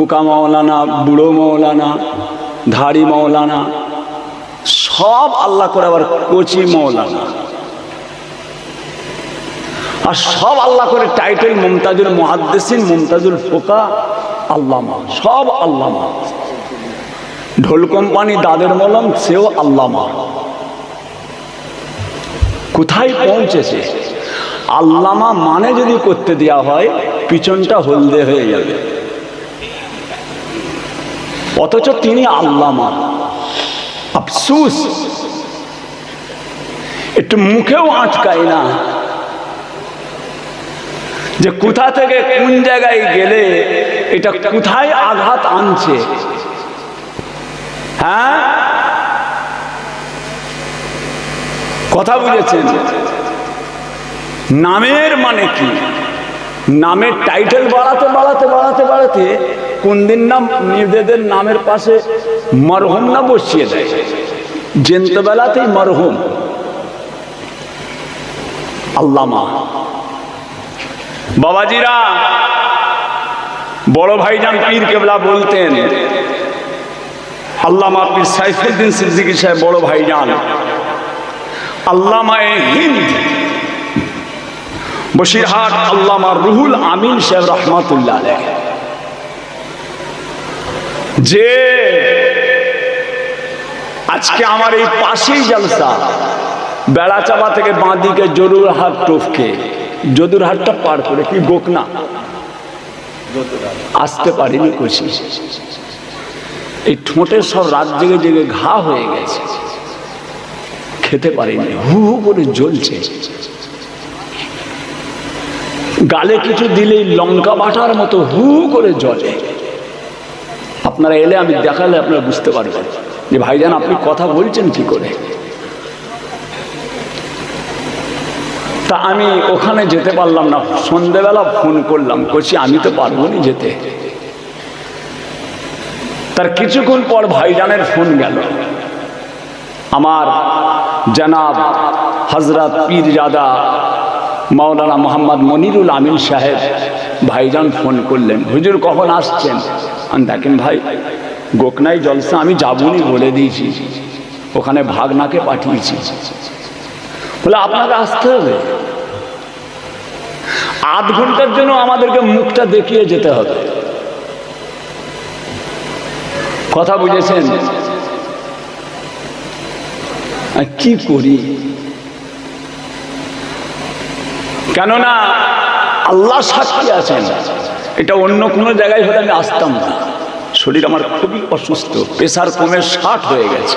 খুকা মৌলানা বুড়ো মৌলানা ধাড়ি মৌলানা সব আল্লাহ করে আবার কচি মৌলানা আর সব আল্লাহ করে টাইটেল মুমতাজুল মুহাদ্দিসিন, মুমতাজুল ফোকা আল্লামা সব আল্লামা ঢোল কোম্পানি দাদের মলম, সেও আল্লামা কোথায় পৌঁছেছে? আল্লামা মানে যদি করতে দেওয়া হয়, পিছনটা হলদে হয়ে যাবে। অথচ তিনি আল্লামা। আফসুস। একটু মুখেও আটকায় না। যে কোথা থেকে কোন জায়গায় গেলে এটা কোথায় আঘাত আনছে। হ্যাঁ? কথা বুঝেছেন নামের মানে কি? নামের টাইটেল বাড়াতে বাড়াতে বাড়াতে বাড়াতে কোন দিন নাম নিজেদের নামের পাশে মরহুম না বসিয়ে দেয়? জেন্তবেলাতেই মরহুম। আল্লামা। বাবাজিরা, বড় ভাইজান পীর কেবলা বলতেন, আল্লামা পীর সাইফুদ্দিন সিদ্দিকী সাহেব বড় ভাইজান, আল্লামায়ে হিন্দ, বসিরহাট আল্লামা রুহুল আমিন সাহেব রহমাতুল্লাহ আলাইহ। যে আজকে আমার এই পাশেই জলসা বেড়াচাপা থেকে বাঁদিকে জরুর হাট টোফকে যদুর হাটটা পার করে, কি গোকনা আসতে পারিনি কষি। এই ঠোঁটে সব রাত জেগে জেগে ঘা হয়ে গেছে। খেতে পারিনি, হু হু করে জ্বলছে। গালে কিছু দিলেই লঙ্কা বাটার মতো হু করে জ্বলে। আপনারা এলে আমি দেখালে আপনারা বুঝতে পারবেন। যে ভাইজান, আপনি কথা বলছেন কি করে? তা আমি ওখানে যেতে পারলাম না, সন্ধেবেলা ফোন করলাম। করছি আমি তো পারব না যেতে। তার কিছুক্ষণ পর ভাইজানের ফোন গেল। আমার জানাব হজরত পীরজাদা মাওলানা মোহাম্মদ মনিরুল আমিন সাহেব ভাইজান ফোন করলেন, হুজুর কখন আসছেন? আমি দেখেন ভাই, গোকনাই জলসা আমি যাবনি বলে দিয়েছি, ওখানে ভাগনাকে পাঠিয়েছি। বলে, আপনাকে আসতে হবে। আধ ঘণ্টার জন্য আমাদেরকে মুখটা দেখিয়ে যেতে হবে। কথা বুঝেছেন? কি করি? কেননা আল্লাহ সাক্ষী আছেন। এটা অন্য কোনো জায়গায় হলে আমি আসতাম না। শরীর আমার খুবই অসুস্থ প্রেশার কমে ষাট হয়ে গেছে।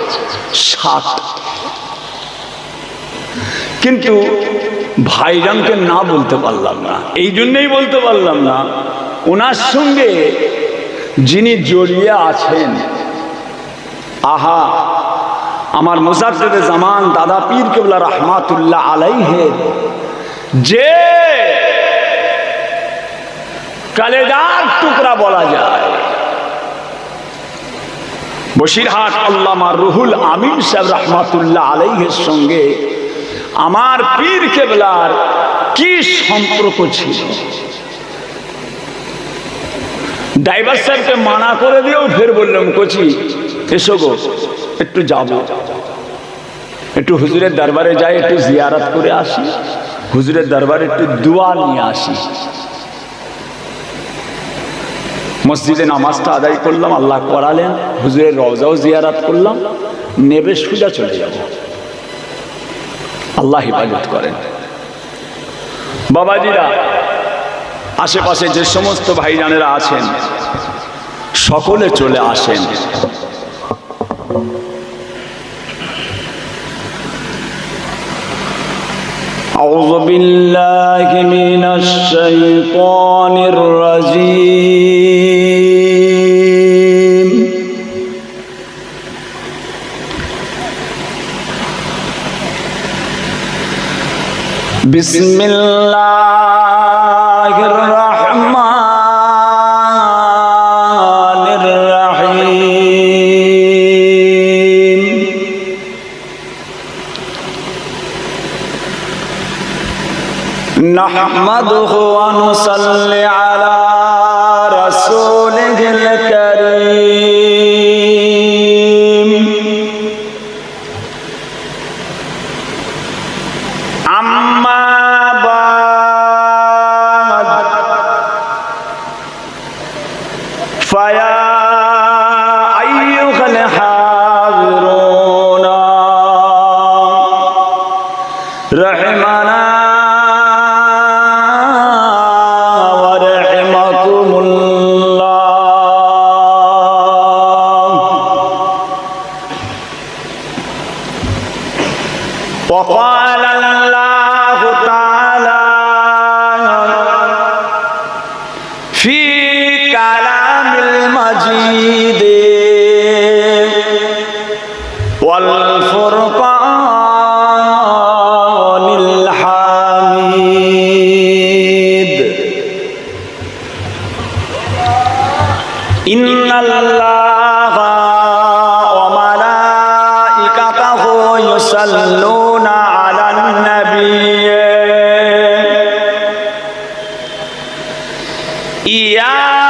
ষাট। কিন্তু ভাইজানকে না বলতে পারলাম না। এই জন্যই বলতে পারলাম না, ওনার সঙ্গে যিনি জড়িয়ে আছেন, আহা, আমার মুসাদ্দেদ জামান দাদা পীর কেবলা রহমাতুল্লাহ আলাইহের, যে কালেদার টুকরা বলা যায়। বসিরহাট আল্লামা রুহুল আমিন সাহেব রহমাতুল্লাহ আলাইহের সঙ্গে আমার পীর কেবলার কি সম্পর্ক ছিল? ড্রাইভার সাহেবকে মানা করে দিয়েও ফের বললাম, কচি, এসো গো, একটু যাব। একটু হুজুরের দরবারে যাই, একটু জিয়ারত করে আসি। হুজুরের দরবারে একটু দোয়া নিয়ে আসি। মসজিদে নামাজটা আদায় করলাম আল্লাহ করালেন হুজুরের রওজাও জিয়ারাত করলাম নেবে সুজা চলে যাব আল্লাহ হেফাজত করেন বাবাজিরা আশেপাশে যে সমস্ত ভাইজানেরা আছেন সকলে চলে আসেন أعوذ بالله من الشيطان الرجيم بسم الله الرحمن الرحيم. نحمده المجيد والفرقان الحميد إن الله وملائكته يصلون على النبي إياه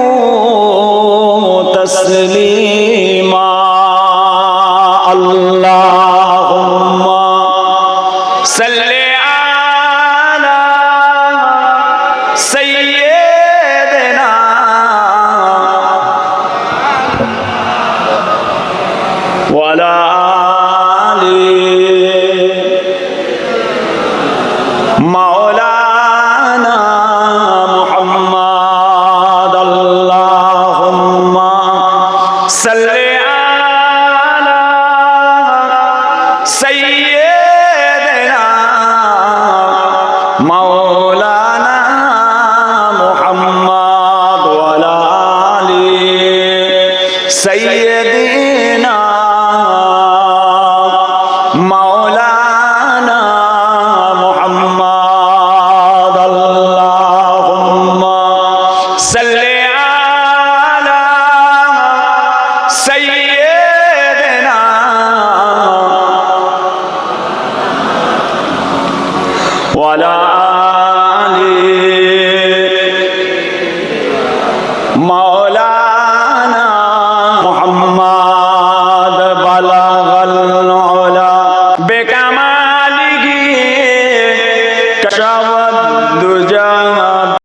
وسلموا تسليما